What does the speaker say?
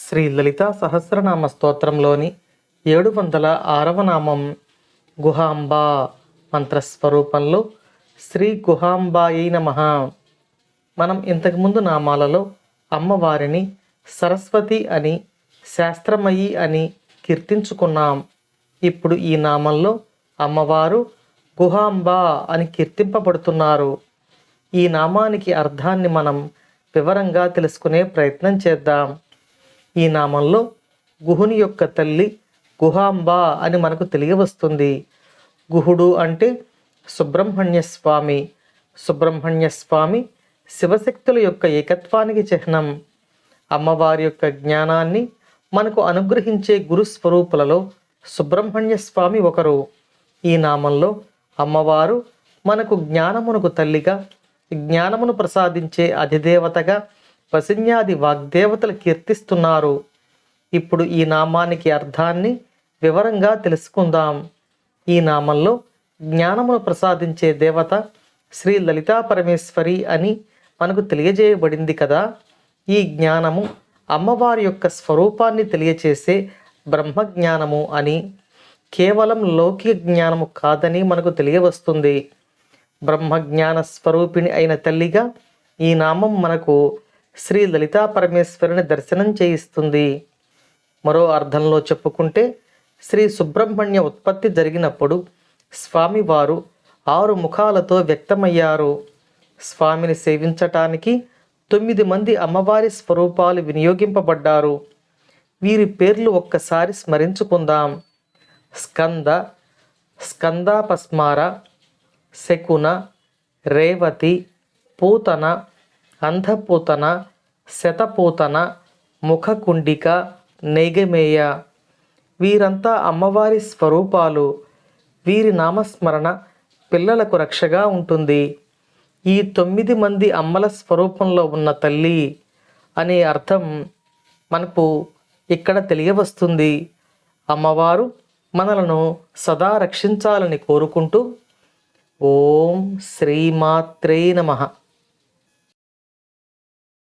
శ్రీ లలిత సహస్రనామ స్తోత్రంలోని ఏడు వందల ఆరవ నామం గుహాంబ మంత్రస్వరూపంలో శ్రీ గుహాంబాయి నమ. మనం ఇంతకుముందు నామాలలో అమ్మవారిని సరస్వతి అని శాస్త్రమయి అని కీర్తించుకున్నాం. ఇప్పుడు ఈ నామంలో అమ్మవారు గుహాంబ అని కీర్తింపబడుతున్నారు. ఈ నామానికి అర్థాన్ని మనం వివరంగా తెలుసుకునే ప్రయత్నం చేద్దాం. ఈ నామంలో గుహుని యొక్క తల్లి గుహాంబ అని మనకు తెలియవస్తుంది. గుహుడు అంటే సుబ్రహ్మణ్య స్వామి సుబ్రహ్మణ్య స్వామి శివశక్తుల యొక్క ఏకత్వానికి చిహ్నం. అమ్మవారి యొక్క జ్ఞానాన్ని మనకు అనుగ్రహించే గురు స్వరూపులలో సుబ్రహ్మణ్య స్వామి ఒకరు. ఈ నామంలో అమ్మవారు మనకు జ్ఞానమునకు తల్లిగా జ్ఞానమును ప్రసాదించే అధిదేవతగా వసిన్యాది వాగ్దేవతలు కీర్తిస్తున్నారు. ఇప్పుడు ఈ నామానికి అర్థాన్ని వివరంగా తెలుసుకుందాం. ఈ నామంలో జ్ఞానమును ప్రసాదించే దేవత శ్రీ లలితా పరమేశ్వరి అని మనకు తెలియజేయబడింది కదా. ఈ జ్ఞానము అమ్మవారి యొక్క స్వరూపాన్ని తెలియచేసే బ్రహ్మజ్ఞానము అని. కేవలం లౌకిక జ్ఞానము కాదని మనకు తెలియవస్తుంది. బ్రహ్మజ్ఞాన స్వరూపిణి అయిన తల్లిగా ఈ నామం మనకు శ్రీ లలితా పరమేశ్వరుని దర్శనం చేయిస్తుంది. మరో అర్థంలో చెప్పుకుంటే శ్రీ సుబ్రహ్మణ్య ఉత్పత్తి జరిగినప్పుడు స్వామివారు ఆరు ముఖాలతో వ్యక్తమయ్యారు. స్వామిని సేవించటానికి తొమ్మిది మంది అమ్మవారి స్వరూపాలు వినియోగింపబడ్డారు. వీరి పేర్లు ఒక్కసారి స్మరించుకుందాం. స్కంద స్కందాపస్మార శకున రేవతి పూతన అంధపూతన శతపూతన ముఖకుండిక నేగమేయ వీరంతా అమ్మవారి స్వరూపాలు వీరి నామస్మరణ పిల్లలకు రక్షగా ఉంటుంది ఈ తొమ్మిది మంది అమ్మల స్వరూపంలో ఉన్న తల్లి అనే అర్థం మనకు ఇక్కడ తెలియవస్తుంది అమ్మవారు మనలను సదా రక్షించాలని కోరుకుంటూ ఓం శ్రీమాత్రే నమః